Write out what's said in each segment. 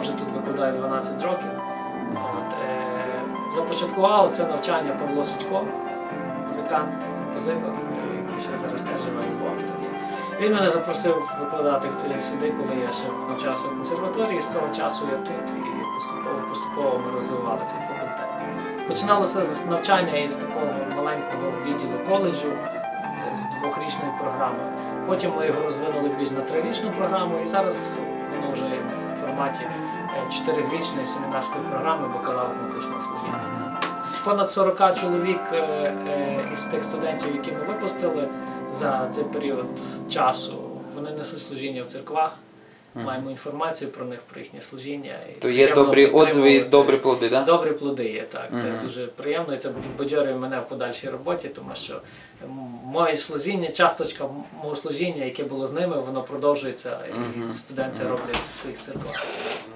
Вже тут викладаю 12 років. От, е, започаткував це навчання Павло Судько, музикант, композитор, е, який ще зараз теж живе у Львові. Він мене запросив викладати е, сюди, коли я ще навчався в консерваторії. З цього часу я тут і поступово поступово ми розвивали цей факультет. Починалося з навчання із такого маленького відділу коледжу е, з двохрічної програми. Потім ми його розвинули більш на трирічну програму, і зараз воно вже форматі е, чотирирічної семінарської програми бакалавр музичного служіння. Понад 40 чоловік е, е, із тих студентів, які ми випустили за цей період часу, вони несуть служіння в церквах. Маємо інформацію про них, про їхнє служіння. То є добрі отзиви і добрі плоди, так? Да? Добрі плоди є, так. Це Мгм. дуже приємно і це підбадьорює мене в подальшій роботі, тому що моє служіння, часточка мого служіння, яке було з ними, воно продовжується, і Мгм. студенти роблять в своїх церквах.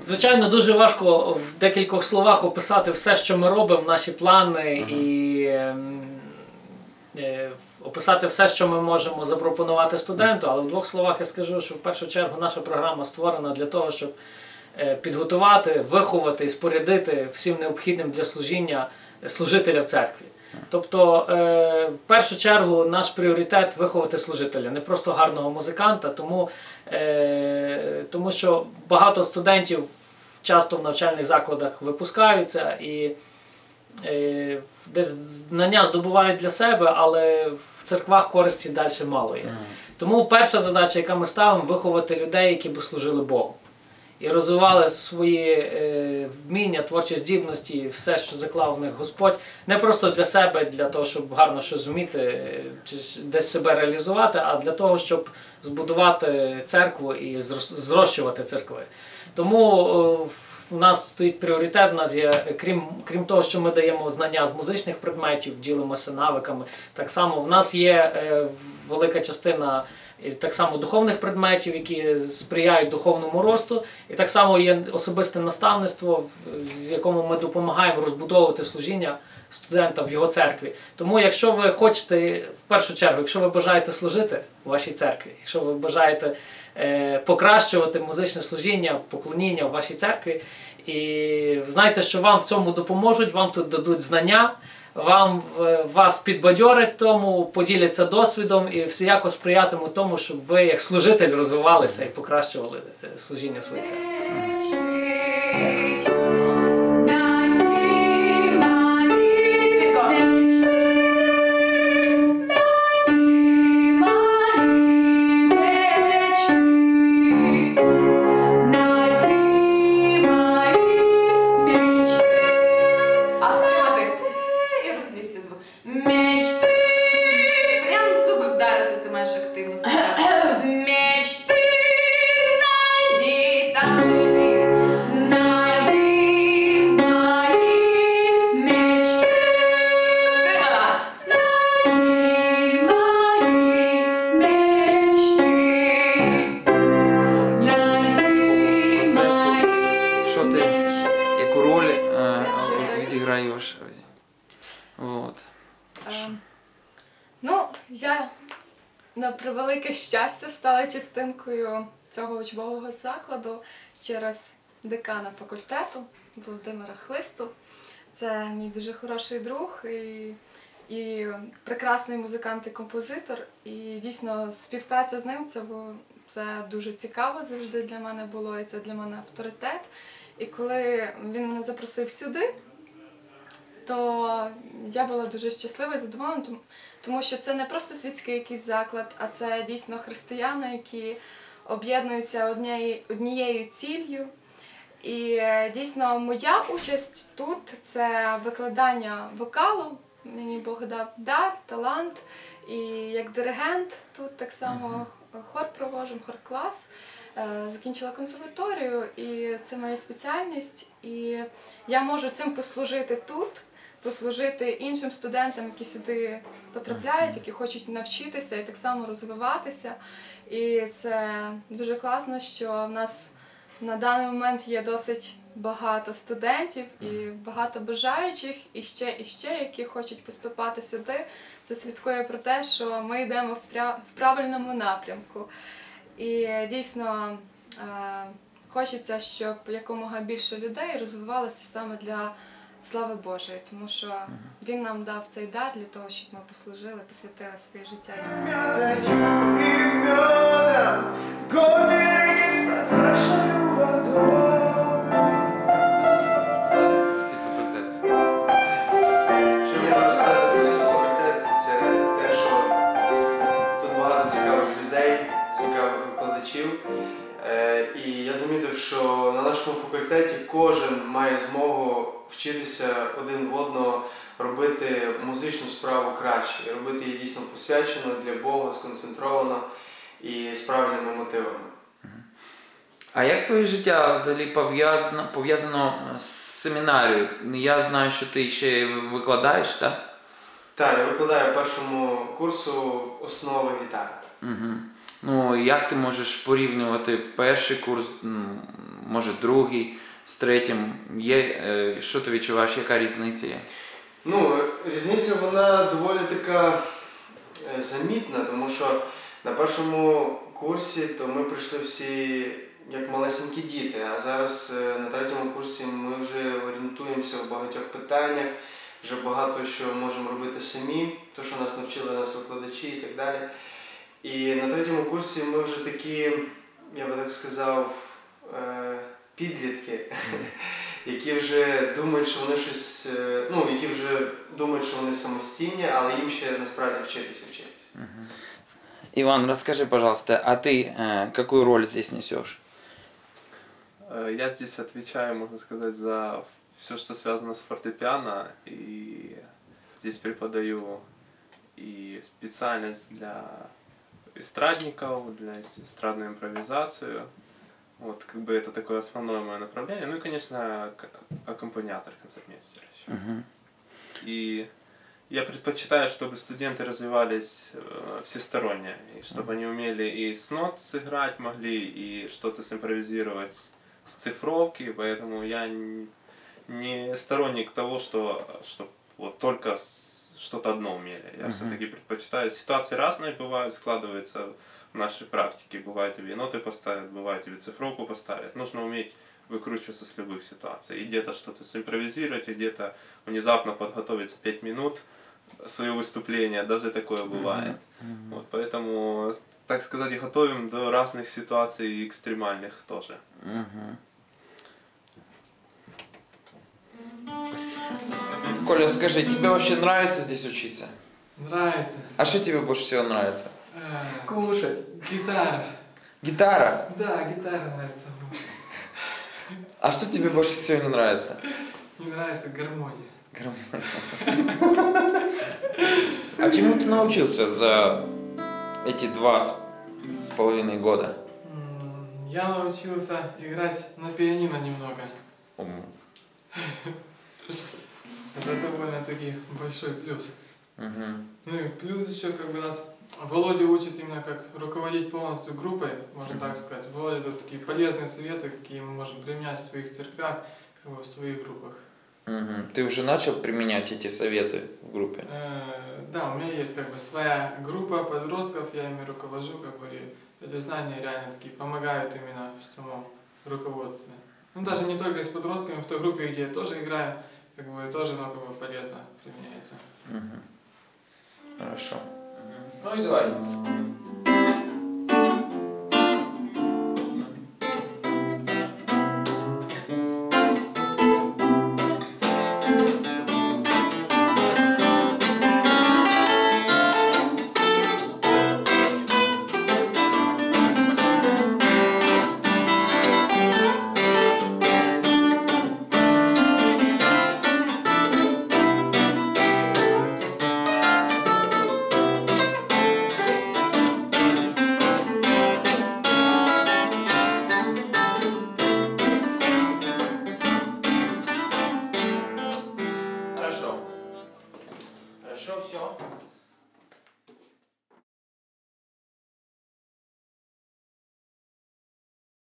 Звичайно, дуже важко в декількох словах описати все, що ми робимо, наші плани і. Е, Описати все, що ми можемо запропонувати студенту, але в двох словах я скажу, що в першу чергу наша програма створена для того, щоб е, підготувати, виховати і спорядити всім необхідним для служіння служителя в церкві. Тобто, е, в першу чергу, наш пріоритет виховати служителя, не просто гарного музиканта, тому, е, тому що багато студентів часто в навчальних закладах випускаються і е, десь знання здобувають для себе, але в церквах користі далі мало є. Тому перша задача, яка ми ставимо, виховати людей, які би служили Богу. І розвивали свої е, вміння, творчі здібності, все, що заклав в них Господь, не просто для себе, для того, щоб гарно щось вміти, е, чи десь себе реалізувати, а для того, щоб збудувати церкву і зрощувати церкви. Тому е, в нас стоїть пріоритет. У нас є, е, крім, крім того, що ми даємо знання з музичних предметів, ділимося навиками. Так само в нас є е, велика частина. і Так само духовних предметів, які сприяють духовному росту, і так само є особисте наставництво, з якому ми допомагаємо розбудовувати служіння студента в його церкві. Тому, якщо ви хочете, в першу чергу, якщо ви бажаєте служити в вашій церкві, якщо ви бажаєте е, покращувати музичне служіння, поклоніння в вашій церкві, і знайте, що вам в цьому допоможуть, вам тут дадуть знання. Вам е, вас підбадьорять тому, поділяться досвідом і всіяко сприятимуть тому, щоб ви як служитель розвивалися і покращували е, служіння своєї церкви. Відіграєш? Вот. Ем, Ну, я на превелике щастя стала частинкою цього учбового закладу через декана факультету Володимира Хлисту. Це мій дуже хороший друг і, і прекрасний музикант і композитор. І дійсно співпраця з ним це було це дуже цікаво завжди для мене було, і це для мене авторитет. І коли він мене запросив сюди, то я була дуже щаслива і задоволена, тому- що це не просто світський якийсь заклад, а це дійсно християни, які об'єднуються однією, однією ціллю. І е, дійсно моя участь тут це викладання вокалу. Мені Бог дав дар, талант. І як диригент тут так само хор провожу, хор-клас. Е, Закінчила консерваторію, і це моя спеціальність. І я можу цим послужити тут, послужити іншим студентам, які сюди потрапляють, які хочуть навчитися і так само розвиватися. І це дуже класно, що в нас на даний момент є досить багато студентів і багато бажаючих, і ще, і ще, які хочуть поступати сюди. Це свідкує про те, що ми йдемо в пря- в правильному напрямку. І дійсно е, хочеться, щоб якомога більше людей розвивалося саме для слави Божої, тому що він нам дав цей дар для того, щоб ми послужили, посвятили своє життя. йому. Вчитися один в одного робити музичну справу краще, робити її дійсно посвячено для Бога, сконцентровано і з правильними мотивами. А як твоє життя взагалі пов'язано, пов'язано з семінарією? Я знаю, що ти ще викладаєш, так? Так, я викладаю першому курсу основи гітари. Угу. Ну, як ти можеш порівнювати перший курс, може другий з третім? Є, е, що ти відчуваєш, яка різниця є? Ну, різниця вона доволі така е, замітна, тому що на першому курсі то ми прийшли всі як малесенькі діти, а зараз е, на третьому курсі ми вже орієнтуємося в багатьох питаннях, вже багато що можемо робити самі, то, що нас навчили нас викладачі і так далі. І на третьому курсі ми вже такі, я би так сказав, підлітки, які вже думають, що вони щось, е, ну, які вже думають, що вони самостійні, але їм ще насправді вчитися вчитися. Иван, расскажи, пожалуйста, а ты э, какую роль здесь несешь? Э, Я здесь отвечаю, можно сказать, за все, что связано с фортепиано. И здесь преподаю и специальность для эстрадников, для эс- эстрадную импровизацию. Вот, как бы это такое основное мое направление. Ну и, конечно, аккомпаниатор, концертмейстер еще. Мгм. И я предпочитаю, чтобы студенты развивались э, всесторонне, и чтобы они умели и с нот сыграть могли, и что-то симпровизировать с цифровки, поэтому я не сторонник того, что, что вот только что-то одно умели. Я Мгм. все-таки предпочитаю. Ситуации разные бывают, складываются нашей практике. Бывает тебе ноты поставят, бывает тебе цифровку поставят. Нужно уметь выкручиваться с любых ситуаций. И где-то что-то симпровизировать, и где-то внезапно подготовиться 5 минут свое выступление, даже такое бывает. Вот, поэтому, так сказать, готовим до разных ситуаций и экстремальных тоже. Мгм. Коля, скажи, тебе вообще нравится здесь учиться? Нравится. А что тебе больше всего нравится? Кушать. гитара. Гитара. Да, гитара нравится. А что тебе больше всего не нравится? Не нравится гармония. Гармония. А чему ты научился за эти два с, с половиной года? Я научился играть на пианино немного. Это довольно-таки большой плюс. мгм. Ну и плюс еще как бы нас Володя учит именно как руководить полностью группой, можно так сказать. Володя дает такие полезные советы, какие мы можем применять в своих церквях, как бы в своих группах. Мгм. Ты уже начал применять эти советы в группе? Э, Да, у меня есть как бы своя группа подростков, я ими руковожу, как бы эти знания реально такие помогают именно в самом руководстве. Ну даже не только с подростками, в той группе, где я тоже играю, как бы тоже бы полезно применяется. Мгм. Хорошо. No i